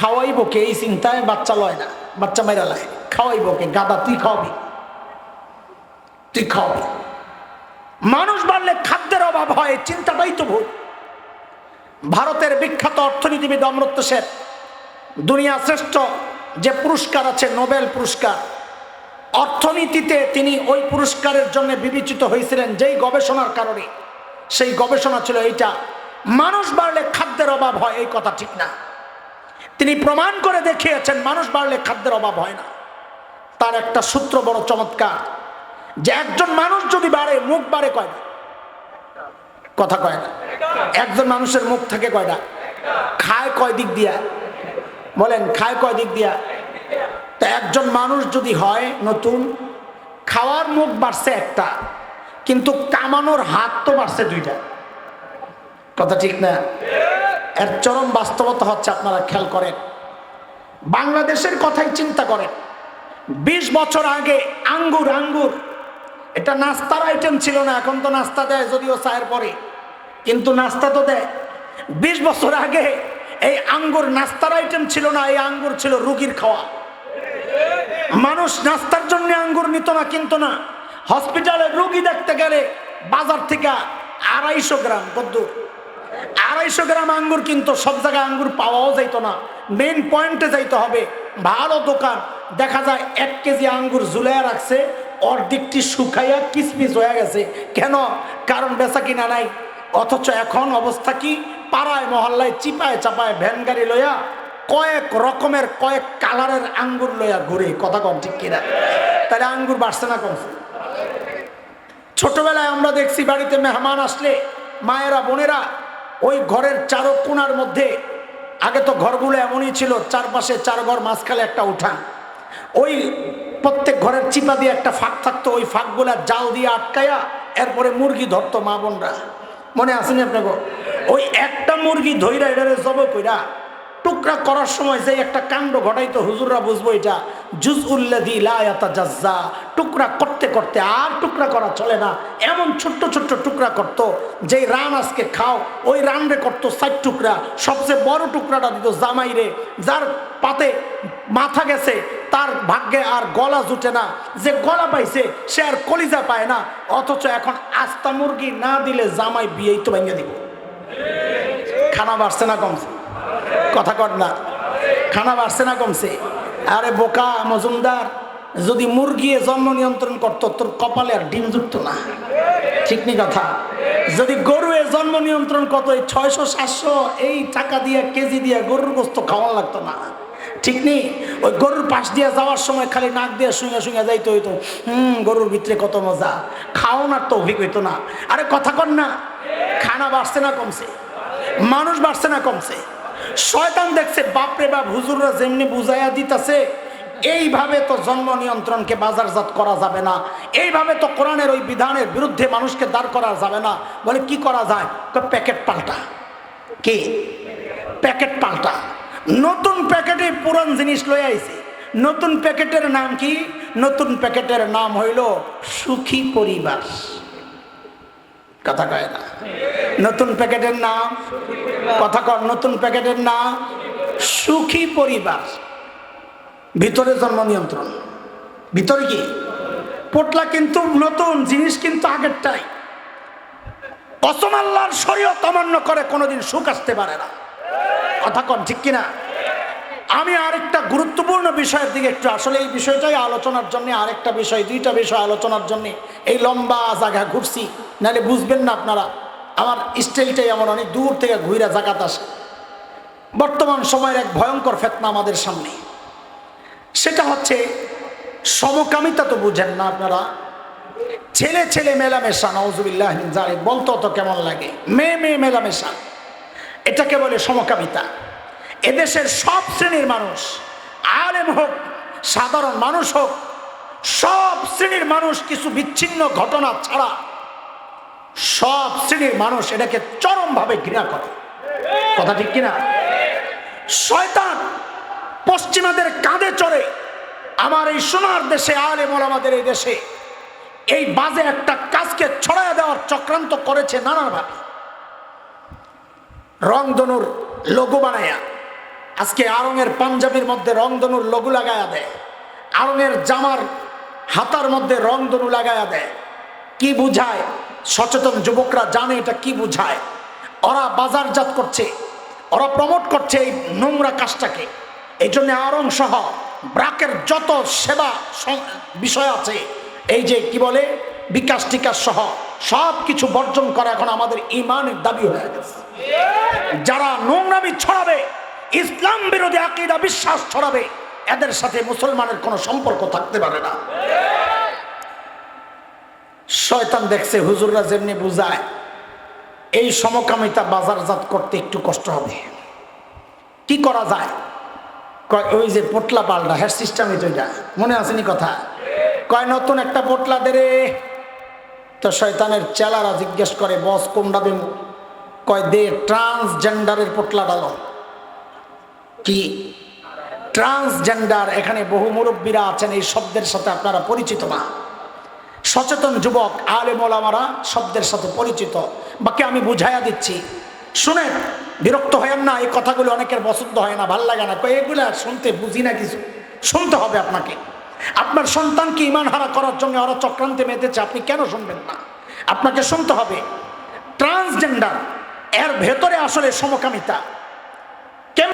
খাওয়াইব কে এই চিন্তায় বাচ্চা লয় না, বাচ্চা মাইরা লয়। খাওয়াইব কে, গাদা, তুই খাওয়াবি? তুই খাওয়াবি? মানুষ বাড়লে খাদ্যের অভাব হয়, চিন্তাটাই তো ভুল। ভারতের বিখ্যাত অর্থনীতিবিদ অমৃত সেন, দুনিয়া শ্রেষ্ঠ যে পুরস্কার আছে, নোবেল পুরস্কার, অর্থনীতিতে তিনি ওই পুরস্কারের জন্য বিবেচিত হয়েছিলেন, যেই গবেষণার কারণে। সেই গবেষণা ছিল এইটা, মানুষ বাড়লে খাদ্যের অভাব হয়, এই কথা ঠিক না। তিনি প্রমাণ করে দেখিয়েছেন, মানুষ বাড়লে খাদ্যের অভাব হয় না। তার একটা সূত্র বড় চমৎকার, যে একজন মানুষ যদি বাড়ে, মুখ বাড়ে কয়টা? কথা কয় না। একজন মানুষের মুখ থাকে কয়টা? খায় কয় দিক দিয়া? বলেন, খায় কয় দিক দিয়া? তা একজন মানুষ যদি হয় নতুন, খাওয়ার মুখ বাড়ছে একটা, কিন্তু কামানোর হাত তো বাড়ছে দুইটা। কথা ঠিক না? এর চরম বাস্তবতা হচ্ছে আপনারা খেয়াল করেন। বাংলাদেশের কথাই চিন্তা করেন। বিশ বছর আগে আঙ্গুর আঙ্গুর। এটা নাস্তার আইটেম ছিল না, এখন তো নাস্তা দেয়, যদিও চায়ের পরে। কিন্তু নাস্তা তো দেয়। বিশ বছর আগে এই আঙ্গুর নাস্তার আইটেম ছিল না, এই আঙ্গুর ছিল রুগীর খাওয়া। মানুষ নাস্তার জন্য আঙ্গুর নিত না, কিনতো না। হসপিটালে রুগী দেখতে গেলে বাজার থেকে আড়াইশো গ্রাম, কদ্দুর। আড়াইশো গ্রাম আঙ্গুর কিন্তু সব জায়গায় আঙ্গুর পাওয়াও যাইত না। মেন পয়েন্টে যাইতে হবে। ভালো দোকান। দেখা যায় এক কেজি আঙ্গুর ঝুলাইয়া রাখছে, অর্ধেকটি শুকাইয়া কিসমিস হয়ে গেছে। কেন? কারণ বেচা কিনা নাই। অথচ এখন অবস্থা কি? পাড়ায়, মহল্লায় চিপায় চাপায় ভ্যান গাড়ি লইয়া কয়েক রকমের, কয়েক কালারের আঙ্গুর লইয়া ঘুরে। কথা কম ঠিক কিনা? তাহলে আঙ্গুর বাড়ছে না কমছে? ছোটবেলায় আমরা দেখছি বাড়িতে মেহমান আসলে, মায়েরা, বোনেরা ওই ঘরের চারো কোনার মধ্যে, আগে তো ঘরগুলো এমনই ছিল, চারপাশে চার ঘর, মাঝখানে একটা উঠান। ওই প্রত্যেক ঘরের চিপা দিয়ে একটা ফাঁক থাকতো, ওই ফাঁকগুলা জাল দিয়ে আটকায়া এরপরে মুরগি ধরতো মা বোনরা। মনে আসেনি আপনাকে? ওই একটা মুরগি ধইরা এটারে জব কইরা টুকরা করার সময় যে একটা কাণ্ড ঘটাইতো, হুজুররা বুঝব এটা জুজ উল্লাদি লায়াতা টুকরা করতে করতে আর টুকরা করা চলে না। এমন ছোট্ট ছোট্ট টুকরা করতো, যেই রান আজকে খাও, ওই রান রে করতো ষাট টুকরা, সবচেয়ে বড় টুকরাটা দিত জামাই রে যার পাতে মাথা গেছে, তার ভাগ্যে আর গলা জুটে না। যে গলা পাইছে, সে আর কলিজা পায় না। অথচ এখন আস্তা মুরগি না দিলে জামাই বিয়েই তো ভেঙে দিব। খানা বাড়ছে না কমছে। কথা কর না। খানা বাড়ছে না কমছে। আরে বোকা, মজুমদার, যদি মুরগি জন্ম নিয়ন্ত্রণ করতো, তোর কপালে আর ডিম জুটত না। ঠিক নি কথা? যদি গরু জন্ম নিয়ন্ত্রণ কত এই ছয়শো, সাতশো, এই টাকা দিয়ে, কেজি দিয়ে গরুর গোস্ত খাওয়ান লাগতো না। ঠিক নেই ওই গরুর পাশ দিয়ে যাওয়ার সময় খালি নাক দিয়ে শুনে শুনে যাইতে হইতো। হুম, গরুর ভিতরে কত মজা। খাওয়ানোর তো অভিজ্ঞ হইতো না। আরে কথা কর না। খানা বাড়ছে না কমছে। মানুষ বাড়ছে না কমছে। শয়তান দেখছে, বাপরে বাপ, হুজুররা যেমনি বুঝাইয়া দিতেছে, এইভাবে তো জন্ম নিয়ন্ত্রণকে বাজারজাত করা যাবে না। এইভাবে তো কোরআনের ওই বিধানের বিরুদ্ধে মানুষকে দাঁড় করা যাবে না। বলে, কি করা যায়? প্যাকেট পাল্টা। কি? প্যাকেট পাল্টা। নতুন প্যাকেটে পুরান জিনিস লয়ে আইছে। নতুন প্যাকেটের নাম কি? নতুন প্যাকেটের নাম হইল সুখী পরিবার। কথা কয় না? নতুন প্যাকেটের নাম, কথা কর নতুন প্যাকেটের নাম, সুখী পরিবার। ভিতরে জন্ম নিয়ন্ত্রণ। ভিতরে কি? পোটলা কিন্তু নতুন, জিনিস কিন্তু আগেরটাই। অসম আল্লাহর শরীয়ত অমান্য করে কোনোদিন সুখ আসতে পারে না। কথা কন ঠিক কিনা? আমি আরেকটা গুরুত্বপূর্ণ বিষয়ের দিকে একটু, আসলে এই বিষয়টাই আলোচনার জন্য, আরেকটা বিষয়, দুইটা বিষয় আলোচনার জন্য এই লম্বা জায়গা ঘুরছি। নাহলে বুঝবেন না আপনারা। আমার স্টাইলটাই আমার অনেক দূর থেকে ঘুরে জাগাত আসে। বর্তমান সময়ের এক ভয়ঙ্কর ফেতনা আমাদের সামনে। সেটা হচ্ছে, সমকামিতা তো বুঝেন না আপনারা। ছেলে ছেলে মেলামেশা নওজুবিল্লাহ জানে বলতো তো কেমন লাগে? মেয়ে মেয়ে মেলামেশা। এটাকে বলে সমকামিতা। এদেশের সব শ্রেণির মানুষ, আলেম হোক, সাধারণ মানুষ হোক, সব শ্রেণির মানুষ কিছু বিচ্ছিন্ন ঘটনা ছাড়া সব শ্রেণির মানুষ এটাকে চরমভাবে ঘৃণা করে। কথা ঠিক কিনা? শয়তান পশ্চিমাদের কাঁধে চড়ে আমার এই সোনার দেশে, আলেম আমাদের এই দেশে এই বাজে একটা কাজকে ছড়াইয়া দেওয়ার চক্রান্ত করেছে নানাভাবে রংধনুর লোগো বানায়া, আজকে আরঙের পাঞ্জাবির মধ্যে রংধনুর লঘু লাগায়া দেয়, আরঙের জামার হাতার মধ্যে রংধনু লাগায়া দেয়। কি বুঝায়? সচেতন যুবকরা জানে এটা কি বুঝায়। ওরা বাজারজাত করছে, ওরা প্রমোট করছে এই নোংরা কাজটাকে। এই জন্য আরং সহ ব্রাকের যত সেবা বিষয় আছে, এই যে কি বলে, বিকাশ টিকাশ সহ সব কিছু বর্জন করা এখন আমাদের ইমানের দাবি হয়ে গেছে। যারা নোংরামি ছড়াবে, ইসলাম বিরোধী আকিদা বিশ্বাস ছড়াবে, এদের সাথে মুসলমানের কোনো সম্পর্ক থাকতে পারে না। শয়তান দেখছে, হুজুররা যেমনি বুঝায়, এই সমকামিতা বাজারজাত করতে একটু কষ্ট হবে। কি করা যায়? কয়, ওই যে পোটলা পাল্টা হেয়ার সিস্টেম এটা মনে আসেনি কথা? কয়, নতুন একটা পোটলা দে রে। তো শয়তানের চেলারা জিজ্ঞেস করে, বস, কোনটা দেব? কয়, দে, ট্রান্সজেন্ডারের পোটলা ডালো কি? ট্রান্সজেন্ডার, এখানে বহু মুরব্বীরা আছেন, এই শব্দের সাথে আপনারা পরিচিত না। সচেতন যুবক আলেম ওলামারা শব্দের সাথে পরিচিত। বাকি আমি বুঝাইয়া দিচ্ছি শুনেন বিরক্ত হয়েন না, এই কথাগুলো অনেকের পছন্দ হয় না, ভালো লাগে না। এগুলো শুনতে বুঝি না কিছু। শুনতে হবে আপনাকে। আপনার সন্তানকে ইমান হারা করার জন্য ওরা চক্রান্তে মেতেছে, আপনি কেন শুনবেন না? আপনাকে শুনতে হবে। ট্রান্সজেন্ডার, এর ভেতরে আসলে সমকামিতা।